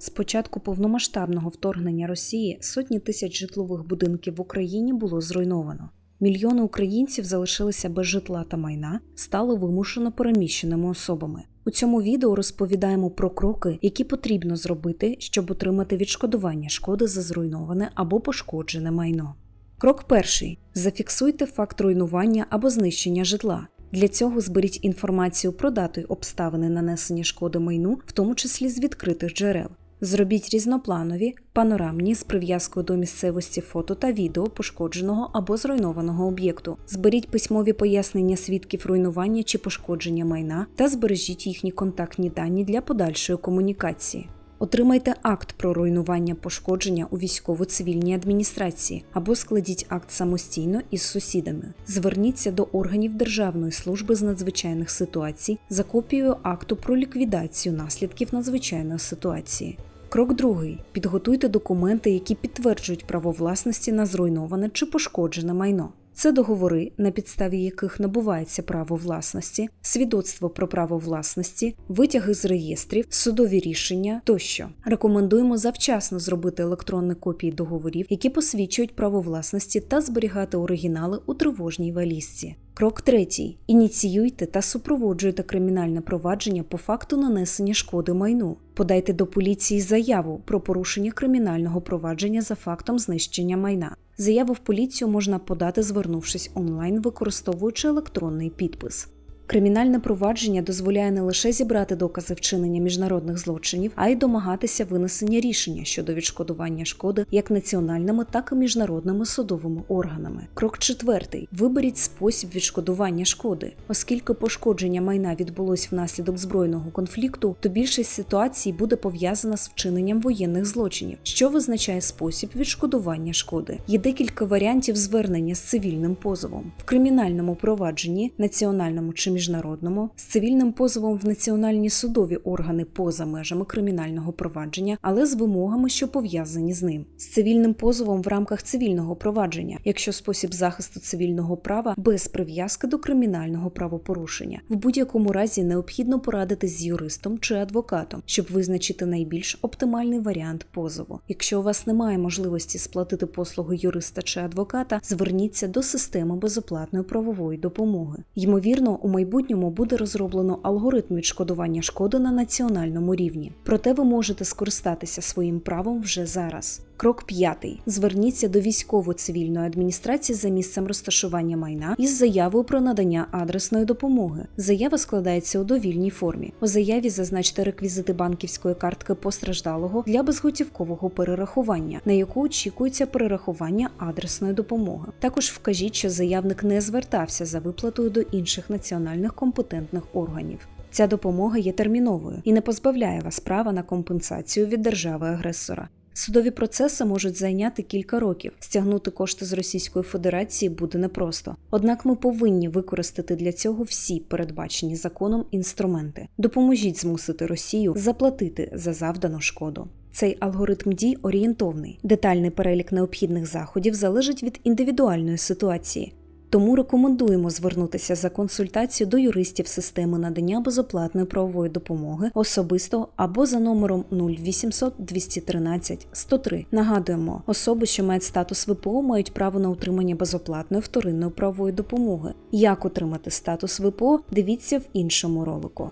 З початку повномасштабного вторгнення Росії сотні тисяч житлових будинків в Україні було зруйновано. Мільйони українців залишилися без житла та майна, стали вимушено переміщеними особами. У цьому відео розповідаємо про кроки, які потрібно зробити, щоб отримати відшкодування шкоди за зруйноване або пошкоджене майно. Крок перший: зафіксуйте факт руйнування або знищення житла. Для цього зберіть інформацію про дату й обставини нанесення шкоди майну, в тому числі з відкритих джерел. Зробіть різнопланові, панорамні з прив'язкою до місцевості фото та відео пошкодженого або зруйнованого об'єкту. Зберіть письмові пояснення свідків руйнування чи пошкодження майна та збережіть їхні контактні дані для подальшої комунікації. Отримайте акт про руйнування пошкодження у військово-цивільній адміністрації або складіть акт самостійно із сусідами. Зверніться до органів Державної служби з надзвичайних ситуацій за копією акту про ліквідацію наслідків надзвичайної ситуації. Крок другий: підготуйте документи, які підтверджують право власності на зруйноване чи пошкоджене майно. Це договори, на підставі яких набувається право власності, свідоцтво про право власності, витяги з реєстрів, судові рішення тощо. Рекомендуємо завчасно зробити електронні копії договорів, які посвідчують право власності та зберігати оригінали у тривожній валізці. Крок третій: ініціюйте та супроводжуйте кримінальне провадження по факту нанесення шкоди майну. Подайте до поліції заяву про порушення кримінального провадження за фактом знищення майна. Заяву в поліцію можна подати, звернувшись онлайн, використовуючи електронний підпис. Кримінальне провадження дозволяє не лише зібрати докази вчинення міжнародних злочинів, а й домагатися винесення рішення щодо відшкодування шкоди як національними, так і міжнародними судовими органами. Крок четвертий: виберіть спосіб відшкодування шкоди, оскільки пошкодження майна відбулось внаслідок збройного конфлікту, то більшість ситуацій буде пов'язана з вчиненням воєнних злочинів, що визначає спосіб відшкодування шкоди. Є декілька варіантів звернення з цивільним позовом в кримінальному провадженні, національному чи міжнародному, з цивільним позовом в національні судові органи поза межами кримінального провадження, але з вимогами, що пов'язані з ним, з цивільним позовом в рамках цивільного провадження, якщо спосіб захисту цивільного права без прив'язки до кримінального правопорушення. В будь-якому разі необхідно порадитись з юристом чи адвокатом, щоб визначити найбільш оптимальний варіант позову. Якщо у вас немає можливості сплатити послуги юриста чи адвоката, зверніться до системи безоплатної правової допомоги. Ймовірно, у майбутньому буде розроблено алгоритм відшкодування шкоди на національному рівні. Проте ви можете скористатися своїм правом вже зараз. Крок п'ятий: зверніться до військово-цивільної адміністрації за місцем розташування майна із заявою про надання адресної допомоги. Заява складається у довільній формі. У заяві зазначте реквізити банківської картки постраждалого для безготівкового перерахування, на яку очікується перерахування адресної допомоги. Також вкажіть, що заявник не звертався за виплатою до інших національних компетентних органів. Ця допомога є терміновою і не позбавляє вас права на компенсацію від держави-агресора. Судові процеси можуть зайняти кілька років. Стягнути кошти з Російської Федерації буде непросто. Однак ми повинні використати для цього всі передбачені законом інструменти. Допоможіть змусити Росію заплатити за завдану шкоду. Цей алгоритм дій орієнтовний. Детальний перелік необхідних заходів залежить від індивідуальної ситуації. Тому рекомендуємо звернутися за консультацією до юристів системи надання безоплатної правової допомоги особисто або за номером 0800 213 103. Нагадуємо, особи, що мають статус ВПО, мають право на отримання безоплатної вторинної правової допомоги. Як отримати статус ВПО, дивіться в іншому ролику.